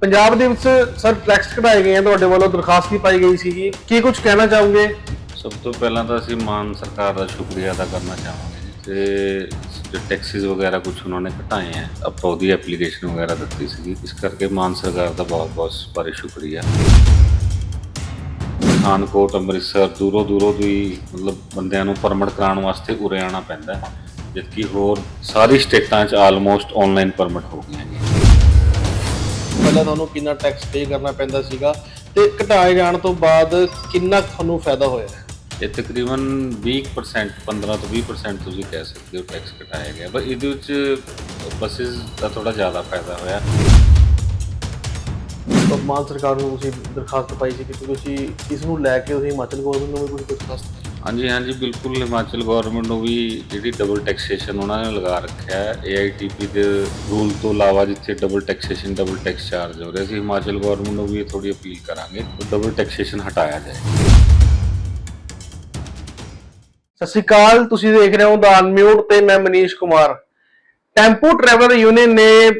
ਪੰਜਾਬ ਦੇ ਵਿੱਚ sir tax ਕਢਾਏ ਗਏ ਆ, ਤੁਹਾਡੇ ਵੱਲੋਂ ਦਰਖਾਸਤ ਵੀ ਪਾਈ ਗਈ ਸੀਗੀ। ਕੀ ਕੁਝ ਕਹਿਣਾ ਚਾਹੋਗੇ? ਸਭ ਤੋਂ ਪਹਿਲਾਂ ਤਾਂ ਅਸੀਂ ਮਾਨ ਸਰਕਾਰ ਦਾ ਸ਼ੁਕਰੀਆ ਅਦਾ ਕਰਨਾ ਚਾਹਾਂਗੇ ਜੀ। ਤੇ ਜੋ ਟੈਕਸਿਸ ਵਗੈਰਾ ਕੁਝ ਉਹਨਾਂ ਨੇ ਘਟਾਏ ਆ, ਆਪਾਂ ਉਹਦੀ ਐਪਲੀਕੇਸ਼ਨ ਵਗੈਰਾ ਦਿੱਤੀ ਸੀਗੀ। ਇਸ ਕਰਕੇ ਮਾਨ ਸਰਕਾਰ ਦਾ ਬਹੁਤ ਬਹੁਤ ਬਾਰੇ ਸ਼ੁਕਰੀਆ। ਪਠਾਨਕੋਟ, ਅੰਮ੍ਰਿਤਸਰ ਦੂਰੋਂ ਦੂਰੋਂ ਦੀ ਮਤਲਬ ਬੰਦਿਆਂ ਨੂੰ ਪਰਮਿਟ ਕਰਾਉਣ ਵਾਸਤੇ ਉਰੇ ਆਉਣਾ ਪੈਂਦਾ ਜਦਕਿ ਹੋਰ ਸਾਰੀ ਸਟੇਟਾਂ 'ਚ ਆਲਮੋਸਟ ਆਨਲਾਈਨ ਪਰਮਿਟ ਹੋ ਗਈਆਂ ਜੀ। ਪਹਿਲਾਂ ਤੁਹਾਨੂੰ ਕਿੰਨਾ ਟੈਕਸ ਪੇ ਕਰਨਾ ਪੈਂਦਾ ਸੀਗਾ ਤੇ ਘਟਾਏ ਜਾਣ ਤੋਂ ਬਾਅਦ ਕਿੰਨਾ ਕੁ ਤੁਹਾਨੂੰ ਫਾਇਦਾ ਹੋਇਆ ਹੈ? ਇਹ ਤਕਰੀਬਨ 20% 15 ਤੋਂ 20% ਤੁਸੀਂ ਕਹਿ ਸਕਦੇ ਹੋ ਟੈਕਸ ਘਟਾਇਆ ਗਿਆ ਪਰ ਇਹਦੇ ਵਿੱਚ ਬੱਸਿਸ ਦਾ ਥੋੜਾ ਜ਼ਿਆਦਾ ਫਾਇਦਾ ਹੋਇਆ ਤਾਂ ਮਾਨ ਸਰਕਾਰ ਨੂੰ ਤੁਸੀਂ ਦਰਖਾਸਤ ਪਾਈ ਸੀ ਕਿ ਤੁਸੀਂ ਇਸ ਨੂੰ ਲੈ ਕੇ ਤੁਸੀਂ ਹਿਮਾਚਲ ਗਵਰਨਮੈਂਟ ਨੂੰ ਵੀ ਕੁਝ ਦਰਖਾਸਤ ਹਾਂਜੀ ਹਾਂਜੀ, ਬਿਲਕੁਲ। ਹਿਮਾਚਲ ਗਵਰਨਮੈਂਟ ਨੂੰ ਵੀ ਜਿਹੜੀ ਡਬਲ ਟੈਕਸੇਸ਼ਨ ਉਹਨਾਂ ਨੇ ਲਗਾ ਰੱਖਿਆ ਹੈ AITP ਦੇ ਰੂਲ ਤੋਂ ਇਲਾਵਾ ਜਿੱਥੇ double taxation double tax charge ਹੋ ਰਿਹਾ ਸੀ, ਹਿਮਾਚਲ ਗਵਰਨਮੈਂਟ ਨੂੰ ਵੀ ਇਹ ਥੋੜੀ ਅਪੀਲ ਕਰਾਂਗੇ ਡਬਲ ਟੈਕਸੇਸ਼ਨ ਹਟਾਇਆ ਜਾਏ। ਸਤਿ ਸ਼੍ਰੀ ਅਕਾਲ, ਤੁਸੀਂ ਦੇਖ ਰਹੇ ਹੋ ਦਾ ਅਨਮਿਊਟ ਤੇ ਮੈਂ Manish Kumar. Tempo traveller union ਨੇ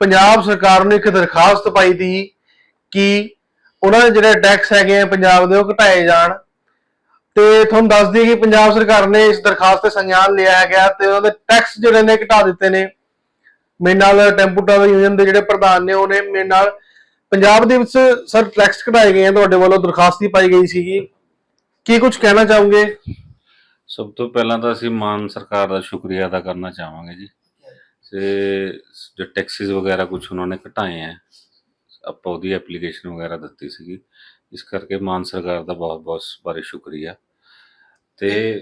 ਪੰਜਾਬ ਸਰਕਾਰ ਨੂੰ ਇੱਕ ਦਰਖਾਸਤ ਪਾਈ ਦੀ ਕਿ ਉਹਨਾਂ ਦੇ ਜਿਹੜੇ ਟੈਕਸ ਹੈਗੇ ਆ ਪੰਜਾਬ ਦੇ ਉਹ ਘਟਾਏ ਜਾਣ। ਤੇ ਤੁਹਾਨੂੰ ਦੱਸ ਦਈਏ ਕਿ ਪੰਜਾਬ ਸਰਕਾਰ ਨੇ ਇਸ ਦਰਖਾਸਤ ਤੇ ਸੰਗਿਆਨ ਲਿਆ ਹੈਗਾ ਤੇ ਉਹਦੇ ਟੈਕਸ ਜਿਹੜੇ ਨੇ ਘਟਾ ਦਿੱਤੇ ਨੇ। ਮੇਰੇ ਨਾਲ ਟੈਂਪੂ ਟਰੈਵਲਰ ਯੂਨੀਅਨ ਦੇ ਜਿਹੜੇ ਪ੍ਰਧਾਨ ਨੇ, ਉਹਨੇ ਮੇਰੇ ਨਾਲ ਪੰਜਾਬ ਦੇ ਵਿੱਚ ਸਰ ਟੈਕਸ ਘਟਾਏ ਗਏ ਆ, ਤੁਹਾਡੇ ਵੱਲੋਂ ਦਰਖਾਸਤ ਹੀ ਪਾਈ ਗਈ ਸੀਗੀ। ਕੀ ਕੁਝ ਕਹਿਣਾ ਚਾਹੋਗੇ? ਸਭ ਤੋਂ ਪਹਿਲਾਂ ਤਾਂ ਅਸੀਂ ਮਾਨ ਸਰਕਾਰ ਦਾ ਸ਼ੁਕਰੀਆ ਅਦਾ ਕਰਨਾ ਚਾਹਾਂਗੇ ਜੀ। ਤੇ ਜੋ ਟੈਕਸਿਸ ਵਗੈਰਾ ਕੁਝ ਉਹਨਾਂ ਨੇ ਘਟਾਏ ਆ, ਆਪਾਂ ਉਹਦੀ ਐਪਲੀਕੇਸ਼ਨ ਵਗੈਰਾ ਦਿੱਤੀ ਸੀਗੀ। ਇਸ ਕਰਕੇ ਮਾਨ ਸਰਕਾਰ ਦਾ ਬਹੁਤ ਬਹੁਤ ਬਾਰੇ ਸ਼ੁਕਰੀਆ। ਤੇ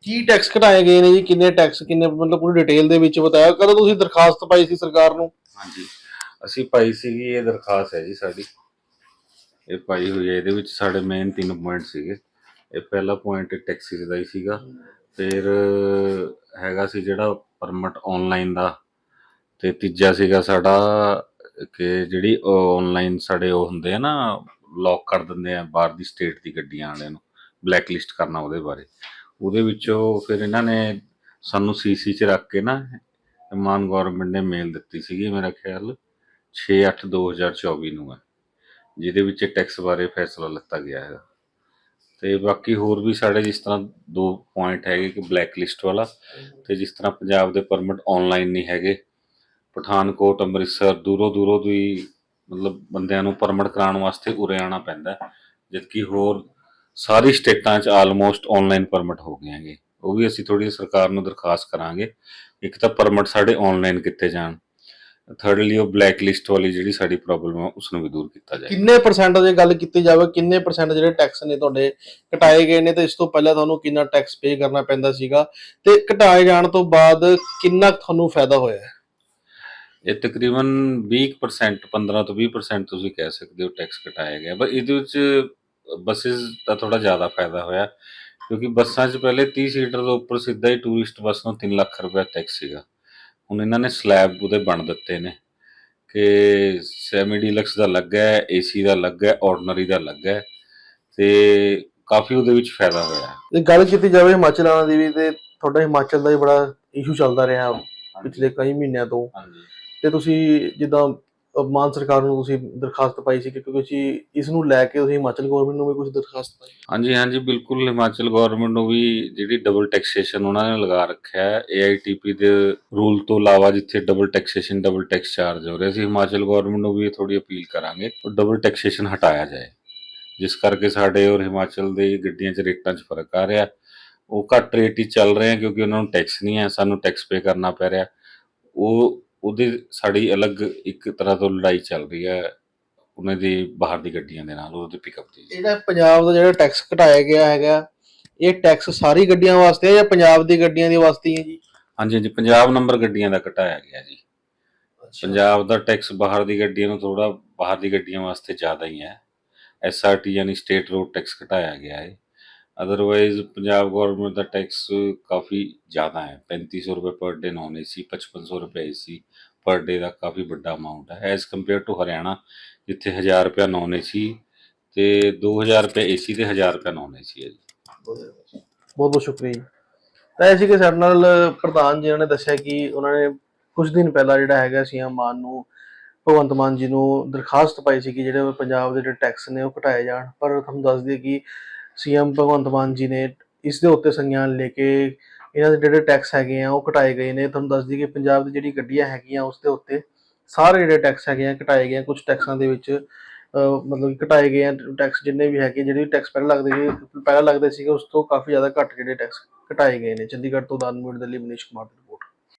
ਕੀ ਟੈਕਸ ਘਟਾਏ ਗਏ ਨੇ ਜੀ? ਕਿੰਨੇ ਟੈਕਸ ਕਿੰਨੇ ਮਤਲਬ ਪੂਰੀ ਡਿਟੇਲ ਦੇ ਵਿੱਚ ਬਤਾਇਆ? ਕਦੋਂ ਤੁਸੀਂ ਦਰਖਾਸਤ ਪਾਈ ਸੀ ਸਰਕਾਰ ਨੂੰ? ਹਾਂਜੀ। ਅਸੀਂ ਪਾਈ ਸੀਗੀ ਇਹ ਦਰਖਾਸਤ ਹੈ ਜੀ ਸਾਡੀ। ਇਹ ਪਾਈ ਹੋਈ ਹੈ ਇਹਦੇ ਵਿੱਚ ਸਾਡੇ ਮੇਨ ਤਿੰਨ ਪੁਆਇੰਟ ਸੀਗੇ। ਇਹ ਪਹਿਲਾ ਪੁਆਇੰਟ ਟੈਕਸਿਸ ਦਾ ਹੀ ਸੀਗਾ। ਫਿਰ ਹੈਗਾ ਸੀ ਜਿਹੜਾ ਪਰਮਿਟ ਆਨਲਾਈਨ ਦਾ। ਤੇ ਤੀਜਾ ਸੀਗਾ ਸਾਡਾ ਕਿ ਜਿਹੜੀ ਆਨਲਾਈਨ ਸਾਡੇ ਉਹ ਹੁੰਦੇ ਆ ਨਾ ਲੌਕ ਕਰ ਦਿੰਦੇ ਆ ਬਾਹਰ ਦੀ ਸਟੇਟ ਦੀ ਗੱਡੀਆਂ ਵਾਲਿਆਂ ਨੂੰ। ਬਲੈਕ ਲਿਸਟ ਕਰਨਾ ਉਹਦੇ ਬਾਰੇ। ਉਹਦੇ ਵਿੱਚੋਂ ਫਿਰ ਇਹਨਾਂ ਨੇ ਸਾਨੂੰ ਸੀਸੀ ਚ ਰੱਖ ਕੇ ਨਾ ਮਾਨ ਗਵਰਨਮੈਂਟ ਨੇ ਮੇਲ ਦਿੱਤੀ ਸੀਗੀ ਮੇਰਾ ਖਿਆਲ 6/8/2024 ਨੂੰ ਹੈ, ਜਿਹਦੇ ਵਿੱਚ ਟੈਕਸ ਬਾਰੇ ਫੈਸਲਾ ਲਿੱਤਾ ਗਿਆ ਹੈਗਾ। ਤੇ ਬਾਕੀ ਹੋਰ ਵੀ ਸਾਡੇ ਜਿਸ ਤਰ੍ਹਾਂ ਦੋ ਪੁਆਇੰਟ ਹੈਗੇ ਕਿ ਬਲੈਕ ਲਿਸਟ ਵਾਲਾ, ਤੇ ਜਿਸ ਤਰ੍ਹਾਂ ਪੰਜਾਬ ਦੇ ਪਰਮਿਟ ਆਨਲਾਈਨ ਨਹੀਂ ਹੈਗੇ, ਪਠਾਨਕੋਟ, ਅੰਮ੍ਰਿਤਸਰ ਦੂਰੋਂ ਦੂਰੋਂ ਦੀ ਮਤਲਬ ਬੰਦਿਆਂ ਨੂੰ ਪਰਮਿਟ ਕਰਾਉਣ ਵਾਸਤੇ ਉਰੇ ਆਉਣਾ ਪੈਂਦਾ ਜਦਕਿ ਹੋਰ ਸਾਰੀ ਸਟੇਟਾਂ 'ਚ ਆਲਮੋਸਟ ਆਨਲਾਈਨ ਪਰਮਿਟ ਹੋ ਗਏ ਹੈਗੇ ਉਹ ਵੀ ਅਸੀਂ ਥੋੜੀ ਸਰਕਾਰ ਨੂੰ ਦਰਖਾਸਤ ਕਰਾਂਗੇ ਇੱਕ ਤਾਂ ਪਰਮਿਟ ਸਾਡੇ ਆਨਲਾਈਨ ਕੀਤੇ ਜਾਣ। ਥਰਡਲੀ ਉਹ ਬਲੈਕ ਲਿਸਟ ਵਾਲੀ ਜਿਹੜੀ ਸਾਡੀ ਪ੍ਰੋਬਲਮ ਹੈ ਉਸ ਨੂੰ ਵੀ ਦੂਰ ਕੀਤਾ ਜਾਏ। ਕਿੰਨੇ ਪਰਸੈਂਟ ਦੀ ਗੱਲ ਕੀਤੀ ਜਾਵੇ ਕਿੰਨੇ ਪਰਸੈਂਟ ਜਿਹੜੇ ਟੈਕਸ ਨੇ ਤੁਹਾਡੇ ਘਟਾਏ ਗਏ ਨੇ ਤੇ ਇਸ ਤੋਂ ਪਹਿਲਾਂ ਤੁਹਾਨੂੰ ਕਿੰਨਾ ਟੈਕਸ ਪੇ ਕਰਨਾ ਪੈਂਦਾ ਸੀਗਾ ਤੇ ਘਟਾਏ ਜਾਣ ਤੋਂ ਬਾਅਦ ਕਿੰਨਾ ਤੁਹਾਨੂੰ ਫਾਇਦਾ ਹੋਇਆ? ਇਹ ਤਕਰੀਬਨ 20% 15 ਤੋਂ 20% ਤੁਸੀਂ ਕਹਿ ਸਕਦੇ ਹੋ ਟੈਕਸ ਘਟਾਇਆ ਗਿਆ। ਪਰ ਇਹਦੇ ਵਿੱਚ ਬੱਸਿਸ ਦਾ ਥੋੜਾ ਜ਼ਿਆਦਾ ਫਾਇਦਾ ਹੋਇਆ ਕਿਉਂਕਿ ਬੱਸਾਂ 'ਚ ਪਹਿਲੇ 30 ਸੀਟਰ ਤੋਂ ਉੱਪਰ ਸਿੱਧਾ ਹੀ ਟੂਰਿਸਟ ਬੱਸ ਨੂੰ 3 ਲੱਖ ਰੁਪਏ ਟੈਕਸ ਸੀਗਾ। ਹੁਣ ਇਹਨਾਂ ਨੇ ਸਲੈਬ ਉਹਦੇ ਬਣ ਦਿੱਤੇ ਨੇ ਕਿ ਸੈਮੀ ਡੀਲਕਸ ਦਾ ਲੱਗਾ ਹੈ ਏਸੀ ਦਾ ਲੱਗਾ ਹੈ ਆਰਡੀਨਰੀ ਦਾ ਲੱਗਾ ਹੈ ਤੇ ਕਾਫੀ ਉਹਦੇ ਵਿੱਚ ਫਾਇਦਾ ਹੋਇਆ ਤੇ ਗੱਲ ਕੀਤੀ ਜਾਵੇ ਹਿਮਾਚਲ ਵਾਲਿਆਂ ਦੀ ਵੀ ਤੇ ਤੁਹਾਡਾ ਹਿਮਾਚਲ ਦਾ ਹੀ ਬੜਾ ਇਸ਼ੂ ਚੱਲਦਾ ਰਿਹਾ ਪਿਛਲੇ ਕਈ ਮਹੀਨਿਆਂ ਤੋਂ। ਹਾਂਜੀ। ਤੇ ਤੁਸੀਂ ਜਿੱਦਾਂ ਮਾਨ ਸਰਕਾਰ ਨੂੰ ਤੁਸੀਂ ਦਰਖਾਸਤ ਪਾਈ ਸੀ ਕਿ ਤੁਸੀਂ ਇਸ ਨੂੰ ਲੈ ਕੇ ਤੁਸੀਂ ਹਿਮਾਚਲ ਗਵਰਨਮੈਂਟ ਨੂੰ ਵੀ ਕੁਝ ਦਰਖਾਸਤ ਪਾਈ। ਹਾਂਜੀ ਹਾਂਜੀ, ਬਿਲਕੁਲ ਹਿਮਾਚਲ ਗਵਰਨਮੈਂਟ ਨੂੰ ਵੀ ਜਿਹੜੀ ਡਬਲ ਟੈਕਸੇਸ਼ਨ ਉਹਨਾਂ ਨੇ ਲਗਾ ਰੱਖਿਆ ਹੈ AITP ਦੇ ਰੂਲ ਤੋਂ ਇਲਾਵਾ ਜਿੱਥੇ double taxation double tax charge ਹੋ ਰਿਹਾ ਸੀ ਹਿਮਾਚਲ ਗਵਰਨਮੈਂਟ ਨੂੰ ਵੀ ਇਹ ਥੋੜੀ ਅਪੀਲ ਕਰਾਂਗੇ ਉਹ ਡਬਲ ਟੈਕਸੇਸ਼ਨ ਹਟਾਇਆ ਜਾਏ। ਜਿਸ ਕਰਕੇ ਸਾਡੇ ਔਰ ਹਿਮਾਚਲ ਦੇ ਗੱਡੀਆਂ 'ਚ ਰੇਟਾਂ 'ਚ ਫ਼ਰਕ ਆ ਰਿਹਾ। ਉਹ ਘੱਟ ਰੇਟ ਹੀ ਚੱਲ ਰਹੇ ਆ ਕਿਉਂਕਿ ਉਹਨਾਂ ਨੂੰ ਟੈਕਸ ਨਹੀਂ ਹੈ, ਸਾਨੂੰ ਟੈਕਸ ਪੇ ਕਰਨਾ ਪੈ ਰਿਹਾ। ਉਹ ਉਹਦੇ ਸਾਡੀ ਅਲੱਗ ਇੱਕ ਤਰ੍ਹਾਂ ਤੋਂ ਲੜਾਈ ਚੱਲ ਰਹੀ ਹੈ ਉਹਨਾਂ ਦੀ ਬਾਹਰ ਦੀ ਗੱਡੀਆਂ ਦੇ ਨਾਲ ਉਹਦੇ ਪਿਕਅਪ ਦੀ। ਜਿਹੜਾ ਪੰਜਾਬ ਦਾ ਜਿਹੜਾ ਟੈਕਸ ਘਟਾਇਆ ਗਿਆ ਹੈਗਾ ਇਹ ਟੈਕਸ ਸਾਰੀ ਗੱਡੀਆਂ ਵਾਸਤੇ ਹੈ ਜਾਂ ਪੰਜਾਬ ਦੀ ਗੱਡੀਆਂ ਦੀ ਵਾਸਤੇ ਹੀ ਹੈ ਜੀ? ਹਾਂਜੀ ਹਾਂਜੀ ਪੰਜਾਬ ਨੰਬਰ ਗੱਡੀਆਂ ਦਾ ਘਟਾਇਆ ਗਿਆ ਜੀ। ਪੰਜਾਬ ਦਾ ਟੈਕਸ ਬਾਹਰ ਦੀ ਗੱਡੀਆਂ ਨੂੰ ਥੋੜਾ ਬਾਹਰ ਦੀ ਗੱਡੀਆਂ ਵਾਸਤੇ ਜ਼ਿਆਦਾ ਹੀ ਹੈ। ਐਸਆਰਟੀ ਯਾਨੀ ਸਟੇਟ ਰੋਡ ਟੈਕਸ ਘਟਾਇਆ ਗਿਆ ਹੈ। ਅਦਰਵਾਈਜ਼ ਪੰਜਾਬ ਗਵਰਨਮੈਂਟ ਦਾ ਟੈਕਸ ਕਾਫੀ ਜ਼ਿਆਦਾ ਹੈ। 3500 ਰੁਪਏ ਪਰ ਡੇ ਨੌਨ ਏਸੀ 5500 ਰੁਪਏ ਏਸੀ ਪਰ ਡੇ ਦਾ ਕਾਫੀ ਵੱਡਾ ਅਮਾਉਂਟ ਹੈ। ਐਜ਼ ਕੰਪੇਅਰ ਟੂ ਹਰਿਆਣਾ, ਜਿੱਥੇ 1000 ਰੁਪਏ ਨੌਨ ਏਸੀ ਤੇ 2000 ਰੁਪਏ ਏਸੀ ਤੇ 1000 ਰੁਪਏ ਨੌਨ ਏਸੀ ਹੈ ਜੀ ਬਹੁਤ ਬਹੁਤ ਸ਼ੁਕਰੀਆ ਜੀ। ਤਾਂ ਇਹ ਸੀ ਕਿ ਸਾਡੇ ਨਾਲ ਪ੍ਰਧਾਨ ਜੀ ਨੇ ਦੱਸਿਆ ਕਿ ਉਹਨਾਂ ਨੇ ਕੁਝ ਦਿਨ ਪਹਿਲਾਂ ਜਿਹੜਾ ਹੈਗਾ ਸੀ ਮਾਨ ਨੂੰ, ਭਗਵੰਤ ਮਾਨ ਜੀ ਨੂੰ ਦਰਖਾਸਤ ਪਾਈ ਸੀ ਕਿ ਜਿਹੜੇ ਪੰਜਾਬ ਦੇ ਜਿਹੜੇ ਟੈਕਸ ਨੇ ਉਹ ਘਟਾਏ ਜਾਣ। ਪਰ ਤੁਹਾਨੂੰ ਦੱਸ ਦਈਏ ਕਿ ਸੀਐਮ ਭਗਵੰਤ ਮਾਨ ਜੀ ਨੇ ਇਸ ਦੇ ਉੱਤੇ ਸੰਗਿਆਨ ਲੈ ਕੇ ਇਹਨਾਂ ਦੇ ਜਿਹੜੇ ਟੈਕਸ ਹੈਗੇ ਆ ਉਹ ਘਟਾਏ ਗਏ ਨੇ। ਤੁਹਾਨੂੰ ਦੱਸ ਦਈਏ ਕਿ ਪੰਜਾਬ ਦੀ ਜਿਹੜੀ ਗੱਡੀਆਂ ਹੈਗੀਆਂ ਉਸ ਦੇ ਉੱਤੇ ਸਾਰੇ ਜਿਹੜੇ ਟੈਕਸ ਹੈਗੇ ਆ ਘਟਾਏ ਗਏ ਆ। ਕੁਝ ਟੈਕਸਾਂ ਦੇ ਵਿੱਚ ਮਤਲਬ ਘਟਾਏ ਗਏ ਆ ਟੈਕਸ ਜਿੰਨੇ ਵੀ ਹੈਗੇ ਜਿਹੜੇ ਟੈਕਸ ਪਹਿਲਾਂ ਲੱਗਦੇ ਸੀ, ਪਹਿਲਾਂ ਲੱਗਦੇ ਸੀਗੇ, ਉਸ ਤੋਂ ਕਾਫੀ ਜ਼ਿਆਦਾ ਘੱਟ ਜਿਹੜੇ ਟੈਕਸ ਘਟਾਏ ਗਏ ਨੇ। ਚੰਡੀਗੜ੍ਹ ਤੋਂ ਦਾਨਮੂੜ ਦੇ ਲਈ ਮਨੀਸ਼ ਕੁਮਾਰ।